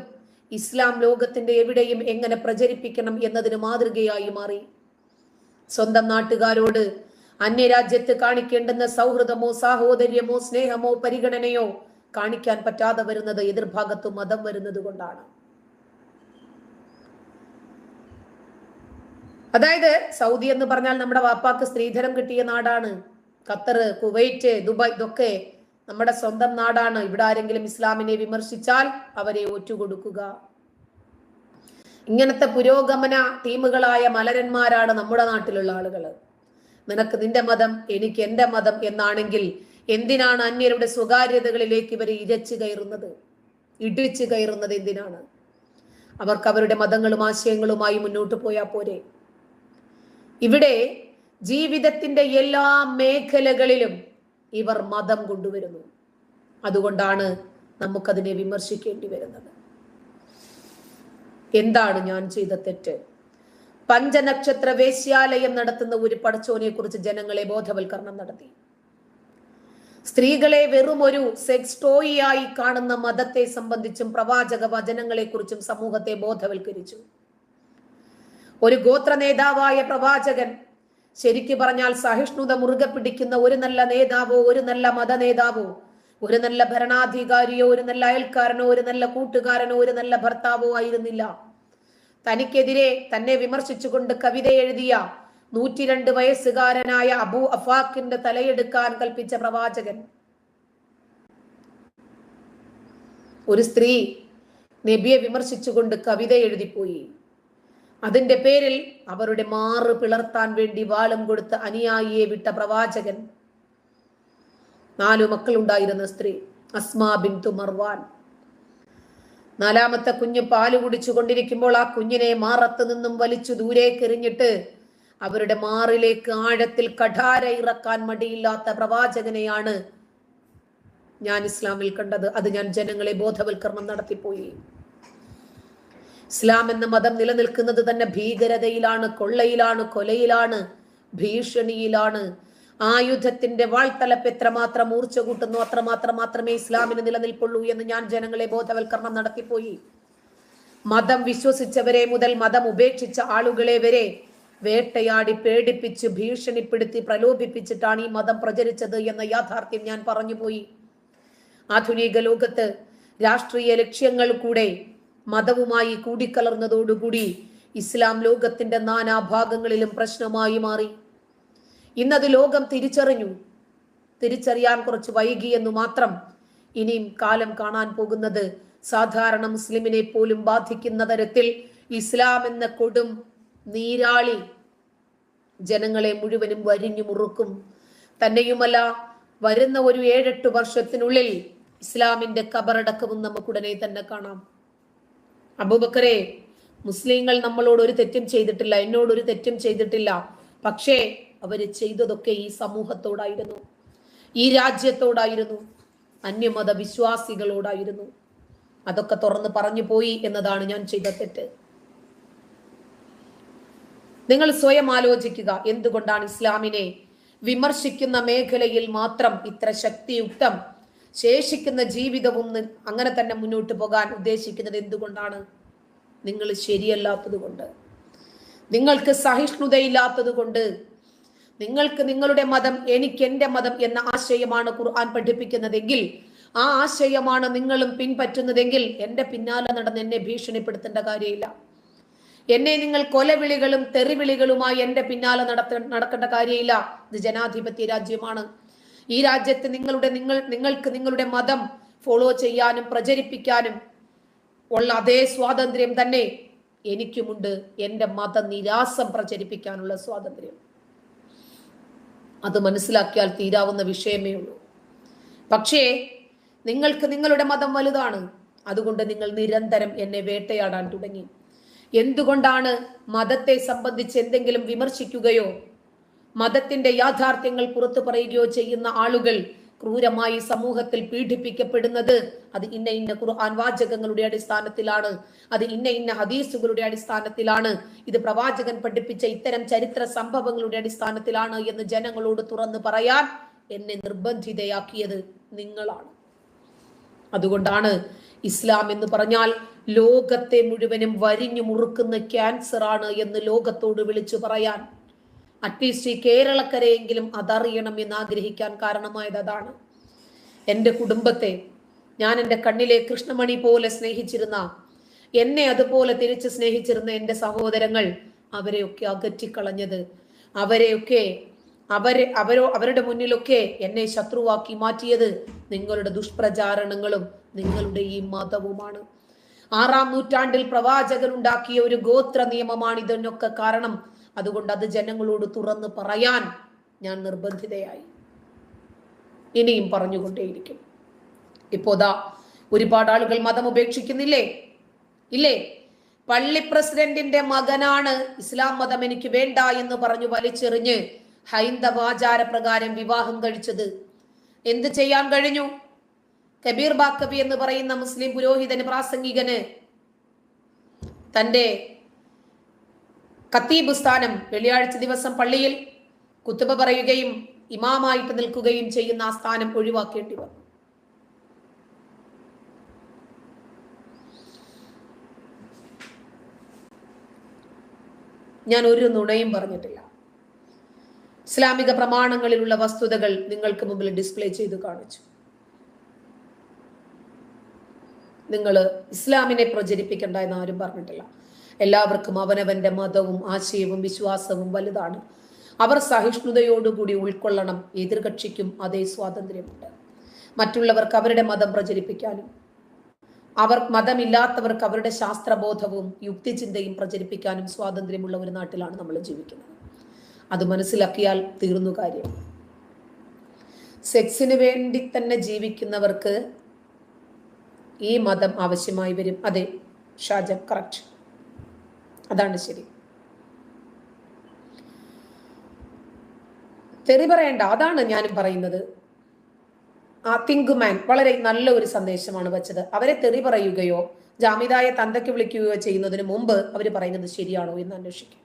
ഇസ്ലാം ലോകത്തിന്റെ എവിടെയും എങ്ങനെ പ്രചരിപ്പിക്കണം എന്നതിന് മാതൃകയായി മാറി. സ്വന്തം നാട്ടുകാരോട് അന്യരാജ്യത്ത് കാണിക്കേണ്ടുന്ന സൗഹൃദമോ സാഹോദര്യമോ സ്നേഹമോ പരിഗണനയോ കാണിക്കാൻ പറ്റാതെ വരുന്നത് എതിർഭാഗത്തു മതം വരുന്നത് കൊണ്ടാണ്. അതായത് സൗദി എന്ന് പറഞ്ഞാൽ നമ്മുടെ വാപ്പാക്ക് സ്ത്രീധനം കിട്ടിയ നാടാണ്. ഖത്തർ കുവൈറ്റ് ദുബായ് ഇതൊക്കെ നമ്മുടെ സ്വന്തം നാടാണ്. ഇവിടെ ആരെങ്കിലും ഇസ്ലാമിനെ വിമർശിച്ചാൽ അവരെ ഒറ്റുകൊടുക്കുക ഇങ്ങനത്തെ പുരോഗമന ടീമുകളായ മലരന്മാരാണ് നമ്മുടെ നാട്ടിലുള്ള ആളുകൾ നിനക്ക് നിന്റെ മതം എനിക്ക് എന്റെ മതം എന്നാണെങ്കിൽ എന്തിനാണ് അന്യരുടെ സ്വകാര്യതകളിലേക്ക് ഇവർ ഇരച്ചു കയറുന്നത്? ഇടിച്ചു കയറുന്നത് എന്തിനാണ്? അവർക്ക് അവരുടെ മതങ്ങളും ആശയങ്ങളുമായി മുന്നോട്ട് പോയാൽ പോരെ. ഇവിടെ ജീവിതത്തിന്റെ എല്ലാ മേഖലകളിലും ഇവർ മതം കൊണ്ടുവരുന്നു. അതുകൊണ്ടാണ് നമുക്കതിനെ വിമർശിക്കേണ്ടി വരുന്നത്. എന്താണ് ഞാൻ ചെയ്ത തെറ്റ്? പഞ്ചനക്ഷത്ര വേശ്യാലയം നടത്തുന്ന ഒരു പടച്ചോനെ കുറിച്ച് ജനങ്ങളെ ബോധവൽക്കരണം നടത്തി. സ്ത്രീകളെ വെറും ഒരു സെക്സ് ടോയിയായി കാണുന്ന മതത്തെ സംബന്ധിച്ചും പ്രവാചക വചനങ്ങളെ കുറിച്ചും സമൂഹത്തെ ബോധവൽക്കരിച്ചു. ഒരു ഗോത്ര നേതാവായ പ്രവാചകൻ ശരിക്കു പറഞ്ഞാൽ സഹിഷ്ണുത മുറുകെ പിടിക്കുന്ന ഒരു നല്ല നേതാവോ ഒരു നല്ല മത നേതാവോ ഒരു നല്ല ഭരണാധികാരിയോ ഒരു നല്ല അയൽക്കാരനോ ഒരു നല്ല കൂട്ടുകാരനോ ഒരു നല്ല ഭർത്താവോ ആയിരുന്നില്ല. തനിക്കെതിരെ തന്നെ വിമർശിച്ചുകൊണ്ട് കവിത എഴുതിയ നൂറ്റിരണ്ട് വയസ്സുകാരനായ അബു അഫാഖിന്റെ തലയെടുക്കാൻ കൽപ്പിച്ച പ്രവാചകൻ. ഒരു സ്ത്രീ നബിയെ വിമർശിച്ചുകൊണ്ട് കവിത എഴുതിപ്പോയി. അതിന്റെ പേരിൽ അവരുടെ മാറ് പിളർത്താൻ വേണ്ടി വാളും കൊടുത്ത് അനുയായിയെ വിട്ട പ്രവാചകൻ. നാലു മക്കളുണ്ടായിരുന്ന സ്ത്രീ അസ്മാ ബിൻ തുമർവാൻ നാലാമത്തെ കുഞ്ഞ് പാൽ കുടിച്ചു കൊണ്ടിരിക്കുമ്പോൾ ആ കുഞ്ഞിനെ മാറത്ത് നിന്നും വലിച്ചു ദൂരേക്ക് എറിഞ്ഞിട്ട് അവരുടെ മാറിലേക്ക് ആഴത്തിൽ കഠാര ഇറക്കാൻ മടിയില്ലാത്ത പ്രവാചകനെയാണ് ഞാൻ ഇസ്ലാമിൽ കണ്ടത്. അത് ഞാൻ ജനങ്ങളെ ബോധവൽക്കരണം നടത്തിപ്പോയി. ഇസ്ലാം എന്ന മതം നിലനിൽക്കുന്നത് തന്നെ ഭീകരതയിലാണ് കൊള്ളയിലാണ് കൊലയിലാണ് ഭീഷണിയിലാണ്. ആയുധത്തിന്റെ വാൾത്തലപ്പ് എത്രമാത്രം ഊർച്ച കൂട്ടുന്നു അത്രമാത്രം മാത്രമേ ഇസ്ലാമിന് നിലനിൽപ്പുള്ളൂ എന്ന് ഞാൻ ജനങ്ങളെ ബോധവൽക്കരണം നടത്തിപ്പോയി. മതം വിശ്വസിച്ചവരെ മുതൽ മതം ഉപേക്ഷിച്ച ആളുകളെ വരെ വേട്ടയാടി പേടിപ്പിച്ച് ഭീഷണിപ്പെടുത്തി പ്രലോഭിപ്പിച്ചിട്ടാണ് ഈ മതം പ്രചരിച്ചത് എന്ന യാഥാർത്ഥ്യം ഞാൻ പറഞ്ഞുപോയി. ആധുനിക ലോകത്ത് രാഷ്ട്രീയ ലക്ഷ്യങ്ങൾ കൂടെ മതവുമായി കൂടിക്കലർന്നതോടുകൂടി ഇസ്ലാം ലോകത്തിന്റെ നാനാഭാഗങ്ങളിലും പ്രശ്നമായി മാറി. ഇന്നത് ലോകം തിരിച്ചറിഞ്ഞു. തിരിച്ചറിയാൻ കുറച്ച് വൈകി എന്ന് മാത്രം ഇനിയും കാലം കാണാൻ പോകുന്നത് സാധാരണ മുസ്ലിമിനെ പോലും ബാധിക്കുന്ന തരത്തിൽ ഇസ്ലാം എന്ന കൊടും നീരാളി ജനങ്ങളെ മുഴുവനും വരിഞ്ഞു മുറുക്കും. തന്നെയുമല്ല വരുന്ന ഒരു ഏഴെട്ട് വർഷത്തിനുള്ളിൽ ഇസ്ലാമിന്റെ കബറടക്കവും നമുക്കുടനെ തന്നെ കാണാം. അബൂബക്കറെ മുസ്ലിങ്ങൾ നമ്മളോട് ഒരു തെറ്റും ചെയ്തിട്ടില്ല എന്നോട് ഒരു തെറ്റും ചെയ്തിട്ടില്ല. പക്ഷേ അവർ ചെയ്തതൊക്കെ ഈ സമൂഹത്തോടായിരുന്നു ഈ രാജ്യത്തോടായിരുന്നു അന്യമത വിശ്വാസികളോടായിരുന്നു അതൊക്കെ തുറന്ന് പറഞ്ഞു പോയി എന്നതാണ് ഞാൻ ചെയ്ത തെറ്റ്. നിങ്ങൾ സ്വയം ആലോചിക്കുക എന്തുകൊണ്ടാണ് ഇസ്ലാമിനെ വിമർശിക്കുന്ന മേഖലയിൽ മാത്രം ഇത്ര ശക്തിയുക്തം ശേഷിക്കുന്ന ജീവിതവും അങ്ങനെ തന്നെ മുന്നോട്ട് പോകാൻ ഉദ്ദേശിക്കുന്നത് എന്തുകൊണ്ടാണ്? നിങ്ങൾ ശരിയല്ലാത്തത് കൊണ്ട്. നിങ്ങൾക്ക് സഹിഷ്ണുതയില്ലാത്തത് കൊണ്ട്. നിങ്ങൾക്ക് നിങ്ങളുടെ മതം എനിക്ക് എന്റെ മതം എന്ന ആശയമാണ് ഖുർആൻ പഠിപ്പിക്കുന്നതെങ്കിൽ ആ ആശയമാണ് നിങ്ങളും പിൻപറ്റുന്നതെങ്കിൽ എന്റെ പിന്നാലെ നടന്ന് എന്നെ ഭീഷണിപ്പെടുത്തേണ്ട കാര്യമില്ല. എന്നെ നിങ്ങൾ കൊലവിളികളും തെറിവിളികളുമായി എന്റെ പിന്നാലെ നടത്ത നടക്കേണ്ട കാര്യമില്ല. ഇത് ജനാധിപത്യ രാജ്യമാണ്. ഈ രാജ്യത്ത് നിങ്ങളുടെ നിങ്ങൾ നിങ്ങൾക്ക് നിങ്ങളുടെ മതം ഫോളോ ചെയ്യാനും പ്രചരിപ്പിക്കാനും ഉള്ള അതേ സ്വാതന്ത്ര്യം തന്നെ എനിക്കുമുണ്ട്. എന്റെ മതനിരാസം പ്രചരിപ്പിക്കാനുള്ള സ്വാതന്ത്ര്യം. അത് മനസ്സിലാക്കിയാൽ തീരാവുന്ന വിഷയമേ ഉള്ളൂ. പക്ഷേ നിങ്ങൾക്ക് നിങ്ങളുടെ മതം വലുതാണ്. അതുകൊണ്ട് നിങ്ങൾ നിരന്തരം എന്നെ വേട്ടയാടാൻ തുടങ്ങി. എന്തുകൊണ്ടാണ് മതത്തെ സംബന്ധിച്ച് എന്തെങ്കിലും വിമർശിക്കുകയോ മതത്തിന്റെ യാഥാർത്ഥ്യങ്ങൾ പുറത്തു പറയുകയോ ചെയ്യുന്ന ആളുകൾ ക്രൂരമായി സമൂഹത്തിൽ പീഡിപ്പിക്കപ്പെടുന്നത്. അത് ഇന്ന ഇന്ന ഖുർആൻ വാചകങ്ങളുടെ അടിസ്ഥാനത്തിലാണ്. അത് ഇന്ന ഇന്ന ഹദീസുകളുടെ അടിസ്ഥാനത്തിലാണ്. ഇത് പ്രവാചകൻ പഠിപ്പിച്ച ഇത്തരം ചരിത്ര സംഭവങ്ങളുടെ അടിസ്ഥാനത്തിലാണ് എന്ന് ജനങ്ങളോട് തുറന്നു പറയാൻ എന്നെ നിർബന്ധിതയാക്കിയത് നിങ്ങളാണ്. അതുകൊണ്ടാണ് ഇസ്ലാം എന്ന് പറഞ്ഞാൽ ലോകത്തെ മുഴുവനും വരിഞ്ഞു മുറുക്കുന്ന ക്യാൻസർ ആണ് എന്ന് ലോകത്തോട് വിളിച്ചു പറയാൻ അറ്റ്ലീസ്റ്റ് ഈ കേരളക്കരയെങ്കിലും അതറിയണം എന്ന് ആഗ്രഹിക്കാൻ കാരണമായത് അതാണ്. എന്റെ കുടുംബത്തെ ഞാൻ എന്റെ കണ്ണിലെ കൃഷ്ണമണി പോലെ സ്നേഹിച്ചിരുന്ന എന്നെ അതുപോലെ തിരിച്ച് സ്നേഹിച്ചിരുന്ന എന്റെ സഹോദരങ്ങൾ അവരെയൊക്കെ അകറ്റിക്കളഞ്ഞത് അവരെയൊക്കെ അവരെ അവരോ അവരുടെ മുന്നിലൊക്കെ എന്നെ ശത്രുവാക്കി മാറ്റിയത് നിങ്ങളുടെ ദുഷ്പ്രചാരണങ്ങളും നിങ്ങളുടെ ഈ മതവുമാണ്. ആറാം നൂറ്റാണ്ടിൽ പ്രവാചകൻ ഉണ്ടാക്കിയ ഒരു ഗോത്ര നിയമമാണ് ഇതിനൊക്കെ കാരണം അതുകൊണ്ട് അത് ജനങ്ങളോട് തുറന്ന് പറയാൻ ഞാൻ നിർബന്ധിതയായി. ഇനിയും പറഞ്ഞുകൊണ്ടേയിരിക്കും. ഇപ്പോതാ ഒരുപാട് ആളുകൾ മതം ഉപേക്ഷിക്കുന്നില്ലേ? ഇല്ലേ? പള്ളി പ്രസിഡന്റിന്റെ മകനാണ് ഇസ്ലാം മതം എനിക്ക് വേണ്ട എന്ന് പറഞ്ഞു വലിച്ചെറിഞ്ഞ് ഹൈന്ദവാചാര പ്രകാരം വിവാഹം കഴിച്ചത്. എന്ത് ചെയ്യാൻ കഴിഞ്ഞു? കബീർ ബാക്കബി എന്ന് പറയുന്ന മുസ്ലിം പുരോഹിതന് പ്രാസംഗികന് തന്റെ ഖത്തീബ് സ്ഥാനം വെള്ളിയാഴ്ച ദിവസം പള്ളിയിൽ കുത്തുബ പറയുകയും ഇമാമായിട്ട് നിൽക്കുകയും ചെയ്യുന്ന ആ സ്ഥാനം ഒഴിവാക്കേണ്ടി വന്നു. ഞാൻ ഒരു നുണയും പറഞ്ഞിട്ടില്ല. ഇസ്ലാമിക പ്രമാണങ്ങളിലുള്ള വസ്തുതകൾ നിങ്ങൾക്ക് മുമ്പിൽ ഡിസ്പ്ലേ ചെയ്ത് കാണിച്ചു. നിങ്ങൾ ഇസ്ലാമിനെ പ്രചരിപ്പിക്കണ്ട എന്ന് ആരും പറഞ്ഞിട്ടില്ല. എല്ലാവർക്കും അവനവന്റെ മതവും ആശയവും വിശ്വാസവും വലുതാണ്. അവർ സഹിഷ്ണുതയോടുകൂടി ഉൾക്കൊള്ളണം. എതിർകക്ഷിക്കും അതേ സ്വാതന്ത്ര്യമുണ്ട്. മറ്റുള്ളവർക്ക് അവരുടെ മതം പ്രചരിപ്പിക്കാനും അവർ മതമില്ലാത്തവർക്ക് അവരുടെ ശാസ്ത്രബോധവും യുക്തിചിന്തയും പ്രചരിപ്പിക്കാനും സ്വാതന്ത്ര്യമുള്ള ഒരു നാട്ടിലാണ് നമ്മൾ ജീവിക്കുന്നത്. അത് മനസ്സിലാക്കിയാൽ തീർന്നു കാര്യം. സെക്സിന് വേണ്ടി തന്നെ ജീവിക്കുന്നവർക്ക് ഈ മതം ആവശ്യമായി വരും. അതെ ഷാജ കറക്റ്റ് അതാണ് ശരി. തെറി പറയണ്ട അതാണ് ഞാനും പറയുന്നത്. ആ തിങ്കുമാൻ വളരെ നല്ല ഒരു സന്ദേശമാണ് വെച്ചത്. അവരെ തെറി പറയുകയോ ജാമിതായെ തന്തയ്ക്ക് വിളിക്കുകയോ ചെയ്യുന്നതിന് മുമ്പ് അവർ പറയുന്നത് ശരിയാണോ എന്ന് അന്വേഷിക്കും.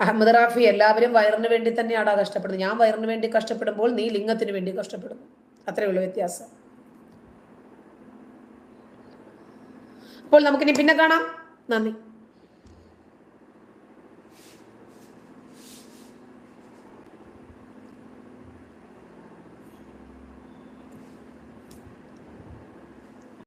അഹമ്മദ് റാഫി എല്ലാവരും വയറിന് വേണ്ടി തന്നെയാണ് കഷ്ടപ്പെടുന്നത്. ഞാൻ വയറിന് വേണ്ടി കഷ്ടപ്പെടുമ്പോൾ നീ ലിംഗത്തിന് വേണ്ടി കഷ്ടപ്പെടുന്നു. അത്രയുള്ള വ്യത്യാസം. അപ്പോൾ നമുക്കിനി പിന്നെ കാണാം. നന്ദി.